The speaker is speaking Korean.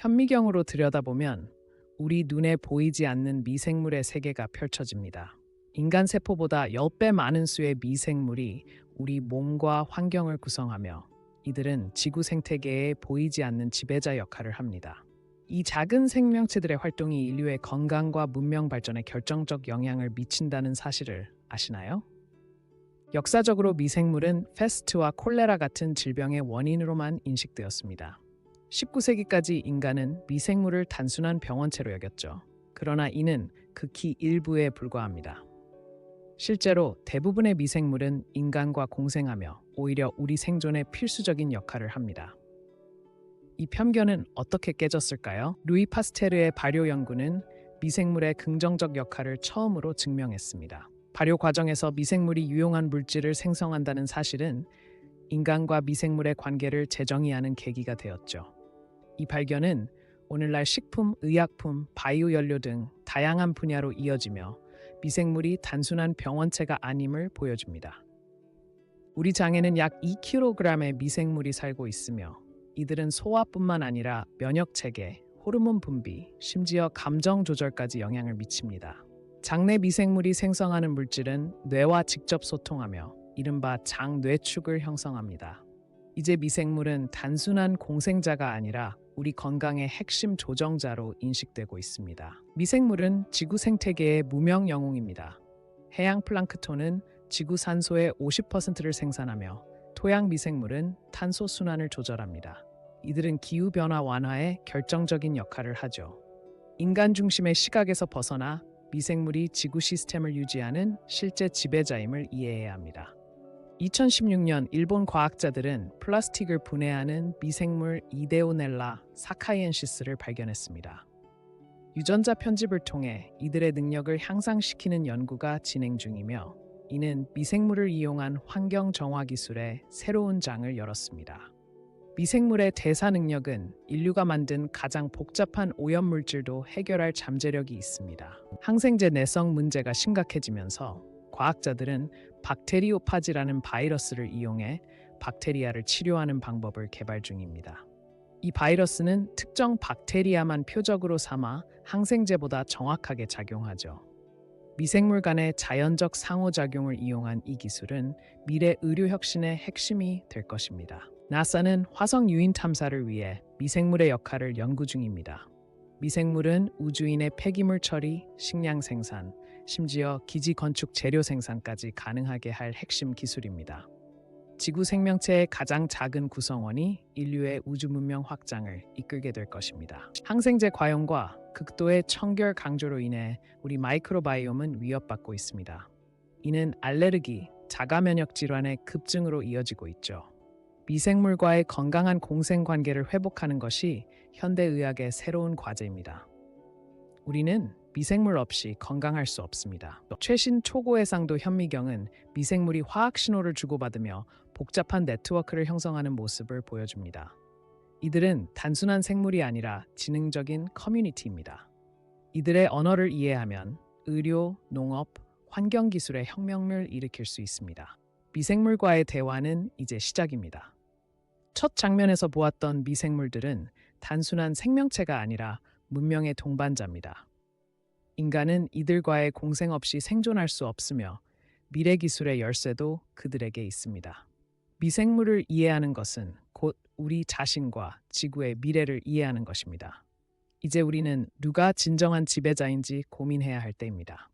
현미경으로 들여다보면 우리 눈에 보이지 않는 미생물의 세계가 펼쳐집니다. 인간 세포보다 10배 많은 수의 미생물이 우리 몸과 환경을 구성하며 이들은 지구 생태계에 보이지 않는 지배자 역할을 합니다. 이 작은 생명체들의 활동이 인류의 건강과 문명 발전에 결정적 영향을 미친다는 사실을 아시나요? 역사적으로 미생물은 페스트와 콜레라 같은 질병의 원인으로만 인식되었습니다. 19세기까지 인간은 미생물을 단순한 병원체로 여겼죠. 그러나 이는 극히 일부에 불과합니다. 실제로 대부분의 미생물은 인간과 공생하며 오히려 우리 생존에 필수적인 역할을 합니다. 이 편견은 어떻게 깨졌을까요? 루이 파스테르의 발효 연구는 미생물의 긍정적 역할을 처음으로 증명했습니다. 발효 과정에서 미생물이 유용한 물질을 생성한다는 사실은 인간과 미생물의 관계를 재정의하는 계기가 되었죠. 이 발견은 오늘날 식품, 의약품, 바이오 연료 등 다양한 분야로 이어지며 미생물이 단순한 병원체가 아님을 보여줍니다. 우리 장에는 약 2kg의 미생물이 살고 있으며 이들은 소화뿐만 아니라 면역 체계, 호르몬 분비, 심지어 감정 조절까지 영향을 미칩니다. 장내 미생물이 생성하는 물질은 뇌와 직접 소통하며 이른바 장뇌축을 형성합니다. 이제 미생물은 단순한 공생자가 아니라 우리 건강의 핵심 조정자로 인식되고 있습니다. 미생물은 지구 생태계의 무명 영웅입니다. 해양 플랑크톤은 지구 산소의 50%를 생산하며 토양 미생물은 탄소 순환을 조절합니다. 이들은 기후 변화 완화에 결정적인 역할을 하죠. 인간 중심의 시각에서 벗어나 미생물이 지구 시스템을 유지하는 실제 지배자임을 이해해야 합니다. 2016년 일본 과학자들은 플라스틱을 분해하는 미생물 이데오넬라 사카이엔시스를 발견했습니다. 유전자 편집을 통해 이들의 능력을 향상시키는 연구가 진행 중이며 이는 미생물을 이용한 환경 정화 기술의 새로운 장을 열었습니다. 미생물의 대사 능력은 인류가 만든 가장 복잡한 오염 물질도 해결할 잠재력이 있습니다. 항생제 내성 문제가 심각해지면서 과학자들은 박테리오파지라는 바이러스를 이용해 박테리아를 치료하는 방법을 개발 중입니다. 이 바이러스는 특정 박테리아만 표적으로 삼아 항생제보다 정확하게 작용하죠. 미생물 간의 자연적 상호작용을 이용한 이 기술은 미래 의료 혁신의 핵심이 될 것입니다. 나사는 화성 유인 탐사를 위해 미생물의 역할을 연구 중입니다. 미생물은 우주인의 폐기물 처리, 식량 생산, 심지어 기지 건축 재료 생산까지 가능하게 할 핵심 기술입니다. 지구 생명체의 가장 작은 구성원이 인류의 우주 문명 확장을 이끌게 될 것입니다. 항생제 과용과 극도의 청결 강조로 인해 우리 마이크로바이옴은 위협받고 있습니다. 이는 알레르기, 자가 면역 질환의 급증으로 이어지고 있죠. 미생물과의 건강한 공생 관계를 회복하는 것이 현대 의학의 새로운 과제입니다. 우리는 미생물 없이 건강할 수 없습니다. 최신 초고해상도 현미경은 미생물이 화학 신호를 주고받으며 복잡한 네트워크를 형성하는 모습을 보여줍니다. 이들은 단순한 생물이 아니라 지능적인 커뮤니티입니다. 이들의 언어를 이해하면 의료, 농업, 환경 기술의 혁명을 일으킬 수 있습니다. 미생물과의 대화는 이제 시작입니다. 첫 장면에서 보았던 미생물들은 단순한 생명체가 아니라 문명의 동반자입니다. 인간은 이들과의 공생 없이 생존할 수 없으며 미래 기술의 열쇠도 그들에게 있습니다. 미생물을 이해하는 것은 곧 우리 자신과 지구의 미래를 이해하는 것입니다. 이제 우리는 누가 진정한 지배자인지 고민해야 할 때입니다.